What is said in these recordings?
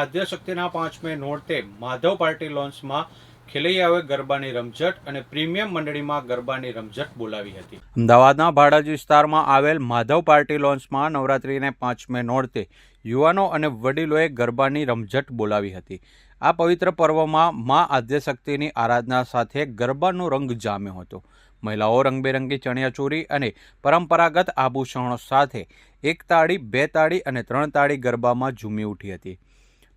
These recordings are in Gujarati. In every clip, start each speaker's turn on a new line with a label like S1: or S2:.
S1: આદ્યશક્તિના પાંચમે નોરતે માધવ પાર્ટી લોન્ચમાં ખેલૈયાઓએ ગરબાની રમઝટ અને પ્રીમિયમ મંડળીમાં ગરબાની રમઝટ બોલાવી હતી. અમદાવાદના ભાડજ વિસ્તારમાં આવેલ માધવ પાર્ટી લોન્ચમાં નવરાત્રિને પાંચમે નોરતે યુવાનો અને વડીલોએ ગરબાની રમઝટ બોલાવી હતી. આ પવિત્ર પર્વમાં મા આદ્યશક્તિની આરાધના સાથે ગરબાનો રંગ જામ્યો હતો. મહિલાઓ રંગબેરંગી ચણિયાચોરી અને પરંપરાગત આભૂષણો સાથે એક તાળી, બે તાળી અને ત્રણ તાળી ગરબામાં ઝૂમી ઉઠી હતી.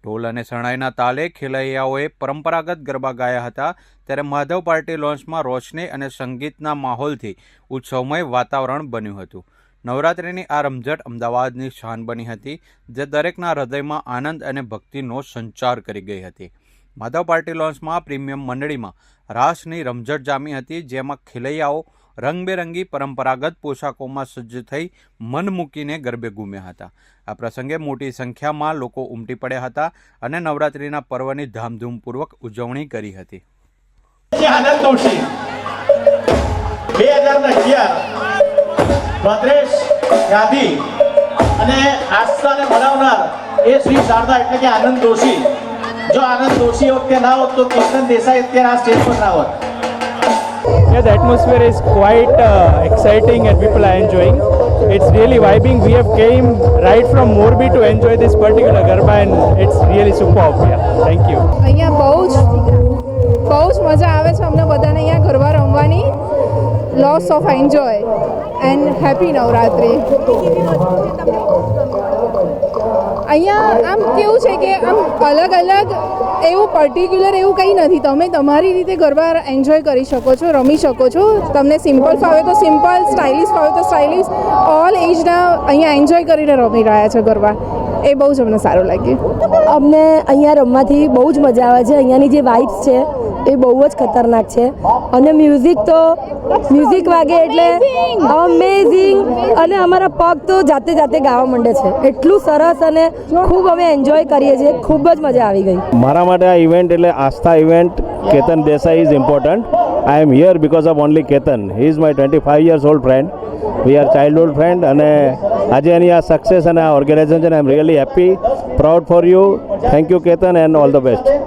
S1: ઢોલ અને શરણાઈના તાલે ખેલૈયાઓએ પરંપરાગત ગરબા ગાયા હતા ત્યારે માધવ પાર્ટી લોન્ચમાં રોશની અને સંગીતના માહોલથી ઉત્સવમય વાતાવરણ બન્યું હતું. નવરાત્રિની આ રમઝટ અમદાવાદની શાન બની હતી, જે દરેકના હૃદયમાં આનંદ અને ભક્તિનો સંચાર કરી ગઈ હતી. માધવ પાર્ટી લોન્ચમાં પ્રીમિયમ મંડળીમાં રાસની રમઝટ જામી હતી, જેમાં ખેલૈયાઓ રંગબેરંગી પરંપરાગત પોશાકોમાં સજ્જ થઈ મન મૂકીને ગરબે ઘૂમ્યા હતા. આ પ્રસંગે મોટી સંખ્યામાં લોકો ઉમટી પડ્યા હતા અને નવરાત્રિના પર્વની ધામધૂમપૂર્વક ઉજવણી કરી હતી.
S2: બે હજાર અગિયાર અને આસ્થાને મનાવનાર એ શ્રી શારદા એટલે કે આનંદ દોશી જો આનંદ દોશી વખતે ના હોત તો કિશન દેસાઈ અત્યારે આ સ્ટેજ પર ના હોત.
S3: Yeah, the atmosphere is quite uh, exciting and people are enjoying. It's really vibing. We have came right from Morbi to enjoy this particular Garba and it's really superb. Yeah, thank you.
S4: અહીંયા બહુ જ બહુ જ મજા આવે છે અમને બધાને અહીંયા ગરબા રમવાની lots of enjoy and happy Navratri અહીંયા આમ કેવું છે કે આમ અલગ અલગ એવું પર્ટિક્યુલર એવું કંઈ નથી. તમે તમારી રીતે ગરબા એન્જોય કરી શકો છો, રમી શકો છો. તમને સિમ્પલ ફાવે તો સિમ્પલ સ્ટાઇલિશ ફાવે તો સ્ટાઇલિશ ઓલ એજના અહીંયા એન્જોય કરીને રમી રહ્યા છે ગરબા એ બહુ જ અમને સારું લાગ્યું.
S5: અમને અહીંયા રમવાથી બહુ જ મજા આવે છે. અહીંયાની જે વાઇબ્સ છે, એ બહુ જ ખતરનાક છે. અને મ્યુઝિક તો મ્યુઝિક વાગે એટલે અમેઝિંગ અને અમારા પગ તો જાતે જાતે ગાવા માંડે છે. એટલું સરસ અને ખૂબ અમે એન્જોય કરીએ છીએ. ખૂબ જ મજા આવી ગઈ.
S6: મારા માટે આ ઇવેન્ટ એટલે Aastha event Ketan Desai is important I am here because of only Ketan. He is my twenty five years old friend we are childhood friend અને આજે એની આ સક્સેસ અને આ organisation I am really happy proud for you thank you Ketan and all the best